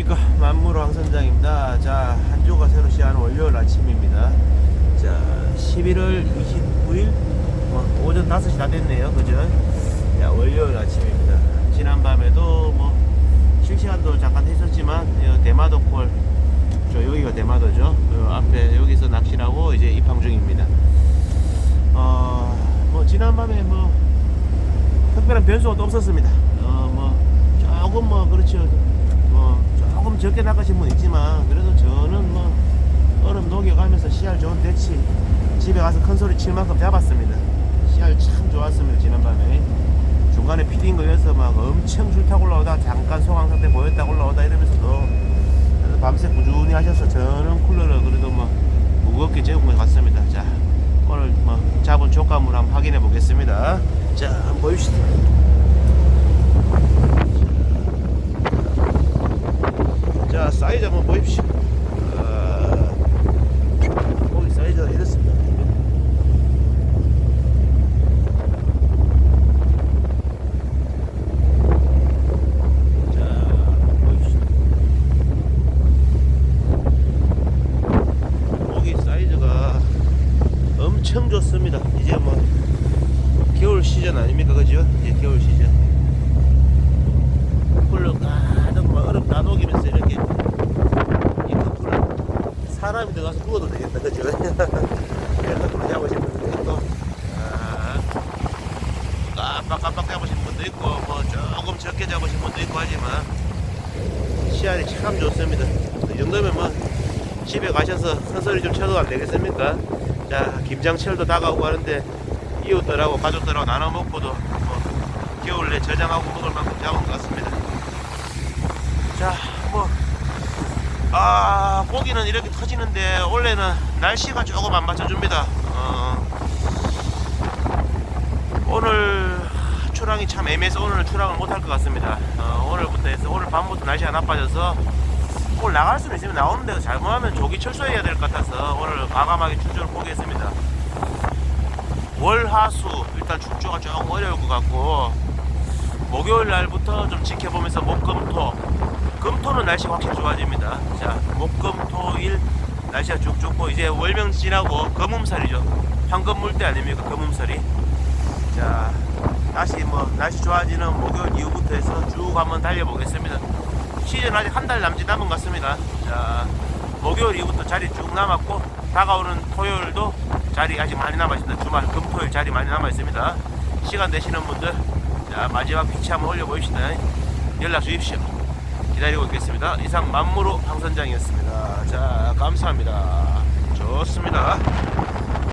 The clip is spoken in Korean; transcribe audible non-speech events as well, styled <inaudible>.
안녕하십니까. 만무로 황선장입니다. 자 한주가 새로 시작하는 월요일 아침입니다. 자 11월 29일? 뭐, 오전 5시 다 됐네요. 그죠? 자 월요일 아침입니다. 지난밤에도 뭐 실시간도 잠깐 했었지만 이 대마도골 저 여기가 대마도죠. 그 앞에 여기서 낚시라고 이제 입항 중입니다. 어뭐 지난밤에 뭐 특별한 변수가 없었습니다. 어뭐 조금 뭐 그렇죠. 뭐 조금 적게 낚으신 분 있지만 그래도 저는 뭐 얼음 녹여가면서 씨알 좋은 대치 집에 가서 큰 소리 칠 만큼 잡았습니다. 씨알 참 좋았습니다 지난밤에. 중간에 피딩 걸려서 막 엄청 줄 타고 올라오다 잠깐 소강 상태 보였다 올라오다 이러면서도 밤새 꾸준히 하셔서 저는 쿨러를 그래도 뭐 무겁게 재운 것 같습니다. 자 오늘 뭐 잡은 족감을 한번 확인해 보겠습니다. 자 한번 보입시다 자 사이즈 한번 보십시오 아, 고기 사이즈가 이렇습니다 자 보십시오 고기 사이즈가 엄청 좋습니다. 이제 뭐 겨울 시즌 아닙니까? 그죠? 이제 겨울 시즌. 풀로 가득 막 얼음 다 녹이면서 이렇게 이 커플을 사람이 들어가서 구워도 되겠다. 그죠? <laughs> 커플로 잡으신 분도 있고 아, 깜빡깜빡 잡으신 분도 있고 뭐 조금 적게 잡으신 분도 있고 하지만 시야이 참 좋습니다. 이 정도면 뭐 집에 가셔서 큰 소리 좀 쳐도 안 되겠습니까? 자 김장철도 다가오고 하는데 이웃들하고 가족들하고 나눠 먹고도 뭐 겨울 내 저장하고 먹을 만큼 잡은 것 같습니다. 자, 뭐, 아, 고기는 이렇게 터지는데, 원래는 날씨가 조금 안 맞춰줍니다. 어, 오늘 출항이 참 애매해서 오늘 출항을 못할 것 같습니다. 어, 오늘부터 해서, 오늘 밤부터 날씨가 나빠져서, 오늘 나갈 수는 있으면 나오는데, 잘못하면 조기 철수해야 될 것 같아서, 오늘 과감하게 출조를 포기했습니다. 월화수, 일단 출조가 조금 어려울 것 같고, 목요일 날부터 좀 지켜보면서 목금토. 금토는 날씨가 확실히 좋아집니다. 자 목금토일 날씨가 쭉 좋고 이제 월명 지나고 검음살이죠. 황금 물때 아닙니까? 검음살이. 자 다시 뭐 날씨 좋아지는 목요일 이후부터 해서 쭉 한번 달려보겠습니다 시즌 아직 한 달 남짓 남은 것 같습니다. 자 목요일 이후부터 자리 쭉 남았고 다가오는 토요일도 자리 아직 많이 남아 있습니다. 주말 금토일 자리 많이 남아 있습니다. 시간 되시는 분들 자 마지막 피치 한번 올려보십시다. 연락 주십시오. 기다리고 있겠습니다. 이상 만무로 황선장이었습니다. 자 감사합니다